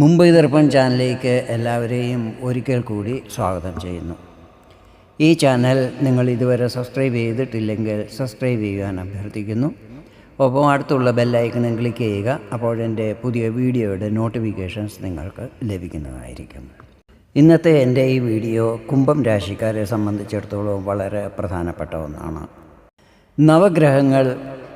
മുംബൈ ദർപ്പൺ ചാനലിലേക്ക് എല്ലാവരെയും ഒരിക്കൽ കൂടി സ്വാഗതം ചെയ്യുന്നു. ഈ ചാനൽ നിങ്ങൾ ഇതുവരെ സബ്സ്ക്രൈബ് ചെയ്തിട്ടില്ലെങ്കിൽ സബ്സ്ക്രൈബ് ചെയ്യുവാൻ അഭ്യർത്ഥിക്കുന്നു. ഒപ്പം അടുത്തുള്ള ബെല്ലൈക്കണും ക്ലിക്ക് ചെയ്യുക അപ്പോൾ എന്റെ പുതിയ വീഡിയോയുടെ നോട്ടിഫിക്കേഷൻസ് നിങ്ങൾക്ക് ലഭിക്കുന്നതായിരിക്കും. ഇന്നത്തെ എന്റെ ഈ വീഡിയോ കുംഭം രാശിക്കാരെ സംബന്ധിച്ചിടത്തോളം വളരെ പ്രധാനപ്പെട്ട ഒന്നാണ്. നവഗ്രഹങ്ങൾ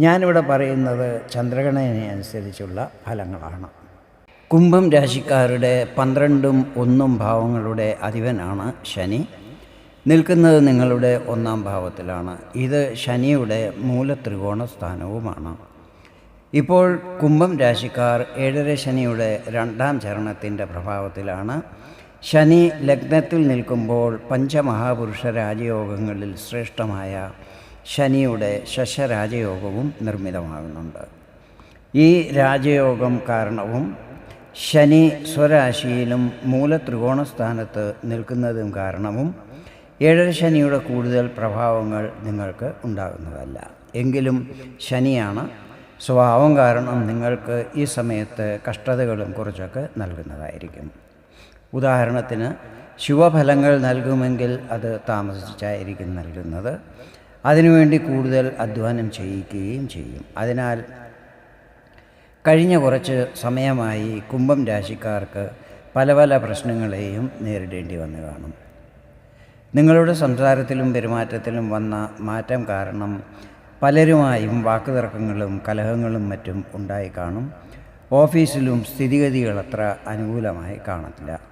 ഞാനിവിടെ പറയുന്നത് ചന്ദ്രഗണനയനുസരിച്ചുള്ള ഫലങ്ങളാണ്. കുംഭം രാശിക്കാരുടെ പന്ത്രണ്ടും ഒന്നും ഭാവങ്ങളുടെ അധിപനാണ് ശനി. നിൽക്കുന്നത് നിങ്ങളുടെ ഒന്നാം ഭാവത്തിലാണ്. ഇത് ശനിയുടെ മൂലത്രികോണ സ്ഥാനവുമാണ്. ഇപ്പോൾ കുംഭം രാശിക്കാർ ഏഴര ശനിയുടെ രണ്ടാം ചരണത്തിന്റെ പ്രഭാവത്തിലാണ്. ശനി ലഗ്നത്തിൽ നിൽക്കുമ്പോൾ പഞ്ചമഹാപുരുഷ രാജയോഗങ്ങളിൽ ശ്രേഷ്ഠമായ ശനിയുടെ ശശരാജയോഗവും നിർമ്മിതമാകുന്നുണ്ട്. ഈ രാജയോഗം കാരണവും ശനി സ്വരാശിയിലും മൂലത്രികോണസ്ഥാനത്ത് നിൽക്കുന്നതും കാരണവും ഏഴര ശനിയുടെ കൂടുതൽ പ്രഭാവങ്ങൾ നിങ്ങൾക്ക് ഉണ്ടാകുന്നതല്ല. എങ്കിലും ശനിയാണ് സ്വഭാവം കാരണം നിങ്ങൾക്ക് ഈ സമയത്ത് കഷ്ടതകളും കുറച്ചൊക്കെ നൽകുന്നതായിരിക്കും. ഉദാഹരണത്തിന് ശുഭഫലങ്ങൾ നൽകുമെങ്കിൽ അത് താമസിച്ചായിരിക്കും നൽകുന്നത്. അതിനുവേണ്ടി കൂടുതൽ അധ്വാനം ചെയ്യിക്കുകയും ചെയ്യും. അതിനാൽ കഴിഞ്ഞ കുറച്ച് സമയമായി കുംഭം രാശിക്കാർക്ക് പല പല പ്രശ്നങ്ങളെയും നേരിടേണ്ടി വന്നു കാണും. നിങ്ങളുടെ സംസാരത്തിലും പെരുമാറ്റത്തിലും വന്ന മാറ്റം കാരണം പലരുമായും വാക്കുതർക്കങ്ങളും കലഹങ്ങളും മറ്റും ഉണ്ടായി കാണും. ഓഫീസിലും സ്ഥിതിഗതികൾ അത്ര അനുകൂലമായി കാണത്തില്ല.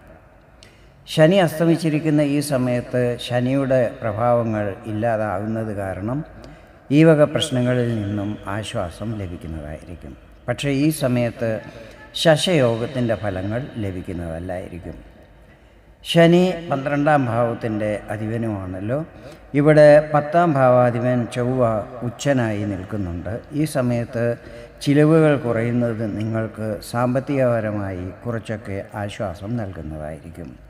ശനി അസ്തമിച്ചിരിക്കുന്ന ഈ സമയത്ത് ശനിയുടെ പ്രഭാവങ്ങൾ ഇല്ലാതാകുന്നത് കാരണം ഈ വക പ്രശ്നങ്ങളിൽ നിന്നും ആശ്വാസം ലഭിക്കുന്നതായിരിക്കും. പക്ഷേ ഈ സമയത്ത് ശശയോഗത്തിന്റെ ഫലങ്ങൾ ലഭിക്കുന്നതല്ലായിരിക്കും. ശനി പന്ത്രണ്ടാം ഭാവത്തിന്റെ അധിപനുമാണല്ലോ. ഇവിടെ പത്താം ഭാവാധിപൻ ചൊവ്വ ഉച്ചനായി നിൽക്കുന്നുണ്ട്. ഈ സമയത്ത് ചിലവുകൾ കുറയുന്നത് നിങ്ങൾക്ക് സാമ്പത്തികപരമായി കുറച്ചൊക്കെ ആശ്വാസം നൽകുന്നതായിരിക്കും.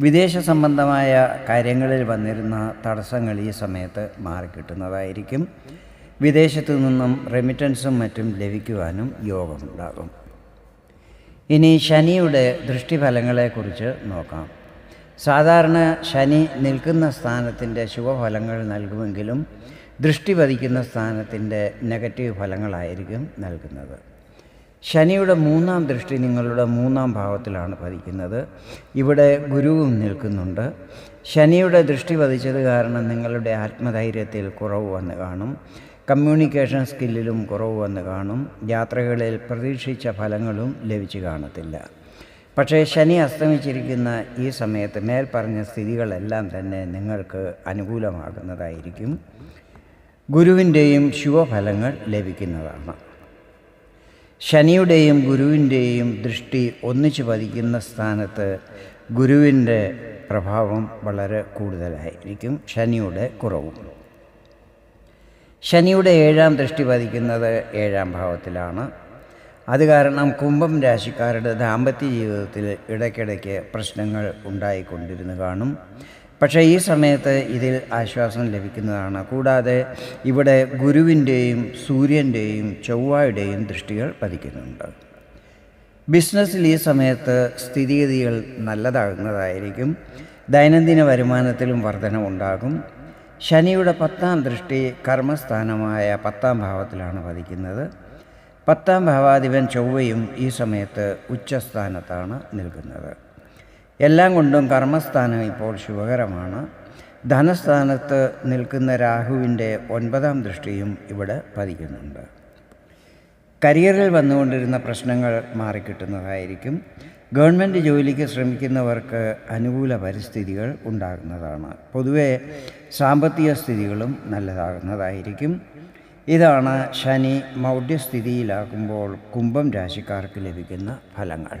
വിദേശ സംബന്ധമായ കാര്യങ്ങളിൽ വന്നിരുന്ന തടസ്സങ്ങൾ ഈ സമയത്ത് മാറിക്കിട്ടുന്നതായിരിക്കും. വിദേശത്തു നിന്നും റെമിറ്റൻസും മറ്റും ലഭിക്കുവാനും യോഗമുണ്ടാകും. ഇനി ശനിയുടെ ദൃഷ്ടിഫലങ്ങളെക്കുറിച്ച് നോക്കാം. സാധാരണ ശനി നിൽക്കുന്ന സ്ഥാനത്തിന്റെ ശുഭഫലങ്ങൾ നൽകുമെങ്കിലും ദൃഷ്ടി പതിക്കുന്ന സ്ഥാനത്തിന്റെ നെഗറ്റീവ് ഫലങ്ങളായിരിക്കും നൽകുന്നത്. ശനിയുടെ മൂന്നാം ദൃഷ്ടി നിങ്ങളുടെ മൂന്നാം ഭാവത്തിലാണ് പതിക്കുന്നത്. ഇവിടെ ഗുരുവും നിൽക്കുന്നുണ്ട്. ശനിയുടെ ദൃഷ്ടി പതിച്ചത് കാരണം നിങ്ങളുടെ ആത്മധൈര്യത്തിൽ കുറവ് വന്ന് കാണും. കമ്മ്യൂണിക്കേഷൻ സ്കില്ലിലും കുറവ് വന്ന് കാണും. യാത്രകളിൽ പ്രതീക്ഷിച്ച ഫലങ്ങളും ലഭിച്ചു കാണത്തില്ല. പക്ഷേ ശനി അസ്തമിച്ചിരിക്കുന്ന ഈ സമയത്ത് മേൽപ്പറഞ്ഞ പറഞ്ഞ സ്ഥിതികളെല്ലാം തന്നെ നിങ്ങൾക്ക് അനുകൂലമാകുന്നതായിരിക്കും. ഗുരുവിന്റെയും ശുഭഫലങ്ങൾ ലഭിക്കുന്നതാണ്. ശനിയുടെയും ഗുരുവിന്റെയും ദൃഷ്ടി ഒന്നിച്ചു പതിക്കുന്ന സ്ഥാനത്ത് ഗുരുവിന്റെ പ്രഭാവം വളരെ കൂടുതലായിരിക്കും ശനിയുടെ കുറവും. ശനിയുടെ ഏഴാം ദൃഷ്ടി പതിക്കുന്നത് ഏഴാം ഭാവത്തിലാണ്. അത് കാരണം കുംഭം രാശിക്കാരുടെ ദാമ്പത്യ ജീവിതത്തിൽ ഇടയ്ക്കിടയ്ക്ക് പ്രശ്നങ്ങൾ ഉണ്ടായിക്കൊണ്ടിരുന്നു കാണും. പക്ഷേ ഈ സമയത്ത് ഇതിൽ ആശ്വാസം ലഭിക്കുന്നതാണ്. കൂടാതെ ഇവിടെ ഗുരുവിന്റെയും സൂര്യന്റെയും ചൊവ്വയുടെയും ദൃഷ്ടികൾ പതിക്കുന്നുണ്ട്. ബിസിനസ്സിൽ ഈ സമയത്ത് സ്ഥിതിഗതികൾ നല്ലതാകുന്നതായിരിക്കും. ദൈനംദിന വരുമാനത്തിലും വർധനമുണ്ടാകും ശനിയുടെ പത്താം ദൃഷ്ടി കർമ്മസ്ഥാനമായ പത്താം ഭാവത്തിലാണ് പതിക്കുന്നത്. പത്താം ഭാവാധിപൻ ചൊവ്വയും ഈ സമയത്ത് ഉച്ചസ്ഥാനത്താണ് നിൽക്കുന്നത്. എല്ലാം കൊണ്ടും കർമ്മസ്ഥാനം ഇപ്പോൾ ശുഭകരമാണ്. ധനസ്ഥാനത്ത് നിൽക്കുന്ന രാഹുവിന്റെ ഒൻപതാം ദൃഷ്ടിയും ഇവിടെ പതിക്കുന്നുണ്ട്. കരിയറിൽ വന്നുകൊണ്ടിരുന്ന പ്രശ്നങ്ങൾ മാറിക്കിട്ടുന്നതായിരിക്കും. ഗവൺമെന്റ് ജോലിക്ക് ശ്രമിക്കുന്നവർക്ക് അനുകൂല പരിസ്ഥിതികൾ ഉണ്ടാകുന്നതാണ്. പൊതുവെ സാമ്പത്തിക സ്ഥിതികളും നല്ലതാകുന്നതായിരിക്കും. ഇതാണ് ശനി മൗഢ്യസ്ഥിതിയിലാകുമ്പോൾ കുംഭം രാശിക്കാർക്ക് ലഭിക്കുന്ന ഫലങ്ങൾ.